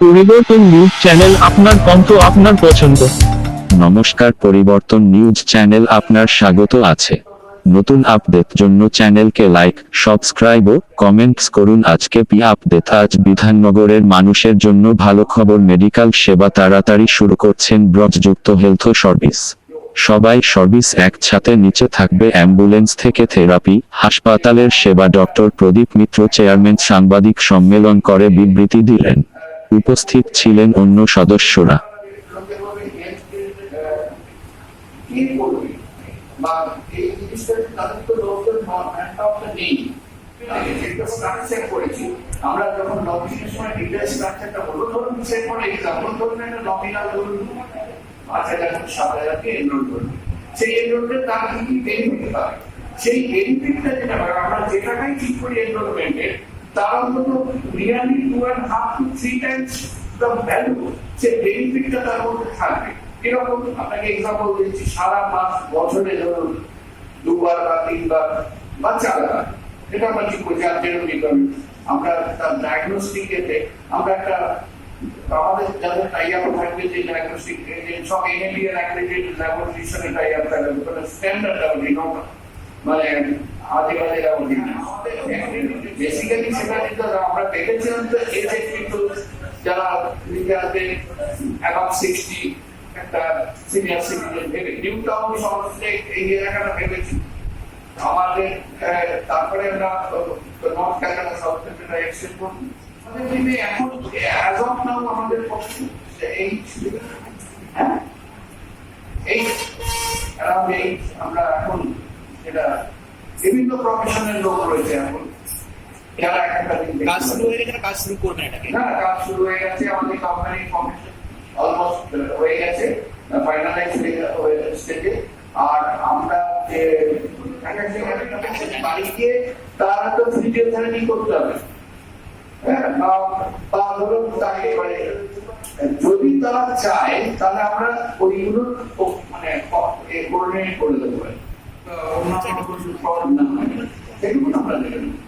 পরিবর্তন news channel আপনার কণ্ঠ আপনার পছন্দ। নমস্কার, পরিবর্তন নিউজ চ্যানেল আপনার স্বাগত আছে। নতুন আপডেট জন্য চ্যানেলকে লাইক, সাবস্ক্রাইব ও কমেন্টস করুন। আজকে পি আপডেট, আজ বিধাননগরের মানুষের জন্য ভালো খবর। মেডিকেল সেবা তাড়াতাড়ি শুরু করছেন ব্রজযুক্ত হেলথ সার্ভিস। সবাই সার্ভিস এক ছাতে নিচে থাকবে। অ্যাম্বুলেন্স থেকে থেরাপি, হাসপাতালের সেবা। ডক্টর প্রদীপ মিত্র, চেয়ারম্যান সাংবাদিক সম্মেলন করে বিবৃতি দিলেন। উপস্থিত ছিলেন অন্য সদস্যরা। আমরা সেই বেনিফিটটা যেটা আমরা যেটাকাই ঠিক করি এনরোলমেন্টের তার অন্তত nearly two and half two three times the value সে বেনিফিটটা তার মধ্যে থাকবে। এরকম আপনাকে এক্সাম্পল দিচ্ছি, সারা মাস বছরে ধরুন দুবার বা তিনবার বা চারবার। এটা আমরা ঠিক করছি, আর যেরকম রিকভারি আমরা তার ডায়াগনস্টিক এতে আমরা একটা আমাদের যাদের টাই আপ থাকবে, যে ডায়াগনস্টিক সব এনএবিএর অ্যাক্রেডিটেড ল্যাবরেটরির সঙ্গে টাই আপ থাকবে কোনো স্ট্যান্ডার্ড ল্যাবরেটরি নট মানে আজে বাজে ল্যাবরেটরি বেসিক্যালি যেটা আমরা দেখেছিলাম তো পিপল যারা ইন্ডিয়াতে অ্যাবাভ সিক্সটি একটা সিনিয়র সিটিজেন ভেবে নিউ টাউন শহরে এই এলাকাটা ভেবেছি। আমাদের তারপরে আমরা নর্থ ক্যালকাটা সাউথ ক্যালকাটা আমাদের এখন বিভিন্ন প্রফেশনের লোক রয়েছে এখন। যারা একটা কাজ শুরু হয়ে গেলে কাজ শুরু করবেন এটাকে? না কাজ শুরু হয়ে গেছে আমাদের কোম্পানি কমিশন অলমোস্ট হয়ে গেছে ফাইনালাইজ স্টেজে আর আমরা যে তারা তো ফিজিওথেরাপি করতে হবে? হ্যাঁ, বা- বা ধরুন তাকে মানে যদি তারা চায় তাহলে আমরা ওইগুলো মানে করে দেবো। কিছু প্রবলেম না হয় সেগুলো আমরা দেবেন আর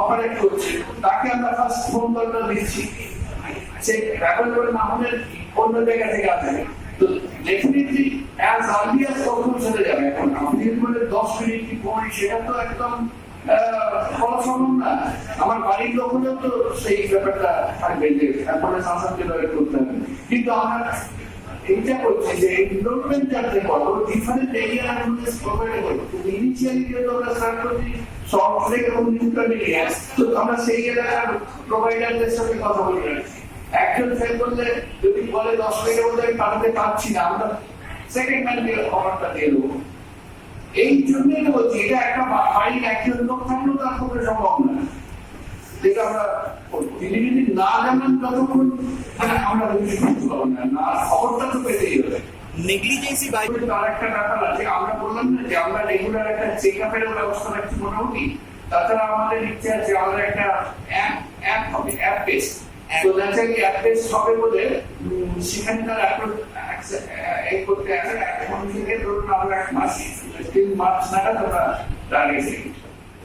অপারেট করছে। তাকে আমরা ফার্স্ট ফোন কলটা দিচ্ছি। সে অ্যাভেলেবল না হলে অন্য জায়গা থেকে আসবে তো ডেফিনেটলি অ্যাজ আর্লি অ্যাজ কখন চলে যাবে এখন। আপনি বলে দশ মিনিট কি পনেরো সেটা তো একদম করা সম্ভব না। আমার বাড়ির লোক হলেও তো সেই ব্যাপারটা থাকবে যে করতে হবে কিন্তু আমরা এইটা করছি যে এনরোলমেন্ট যাতে করো। ডিফারেন্ট এরিয়া অ্যাম্বুলেন্স প্রোভাইড করব কিন্তু ইনিশিয়ালি যেহেতু আমরা স্টার্ট করছি সফট এবং নিউট্রাল এরিয়া তো আমরা সেই এলাকার প্রোভাইডারদের সাথে কথা বলে রাখছি। একজন ফেল করলে যদি বলে দশ মিনিটের মধ্যে আমি পাঠাতে পারছি না, আমরা সেকেন্ড ম্যান দিয়ে খবরটা দিয়ে দেবো। এই জন্যই বলছি, এটা একটা বাড়ির একজন লোক থাকলেও তার পক্ষে সম্ভব না। যেটা আমরা। তিনি যদি না জানান ততক্ষণ মানে আমরা করতে পারব না না খবরটা তো পেতেই হবে। নেগলিজেন্সি বাই আর একটা ব্যাপার আছে আমরা বললাম না যে আমরা রেগুলার একটা চেক আপের ব্যবস্থা রাখছি মোটামুটি তাছাড়া আমাদের ইচ্ছে আছে আমাদের একটা অ্যাপ অ্যাপ হবে অ্যাপ বেস তো দেখা অ্যাপ বেস হবে বলে উম, সেখানে তার অ্যাপ্রোচ করতে এখন থেকে ধরুন ধরুন আমরা এক মাস তিন মাস নাগাদ আমরা টার্গেট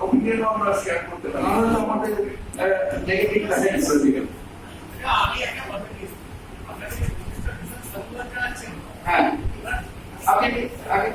অপিনিয়ন আমরা শেয়ার করতে পারি নাহলে তো আমাদের নেগেটিভ সেন্স হয়ে। যাবে হ্যাঁ আপনি আগে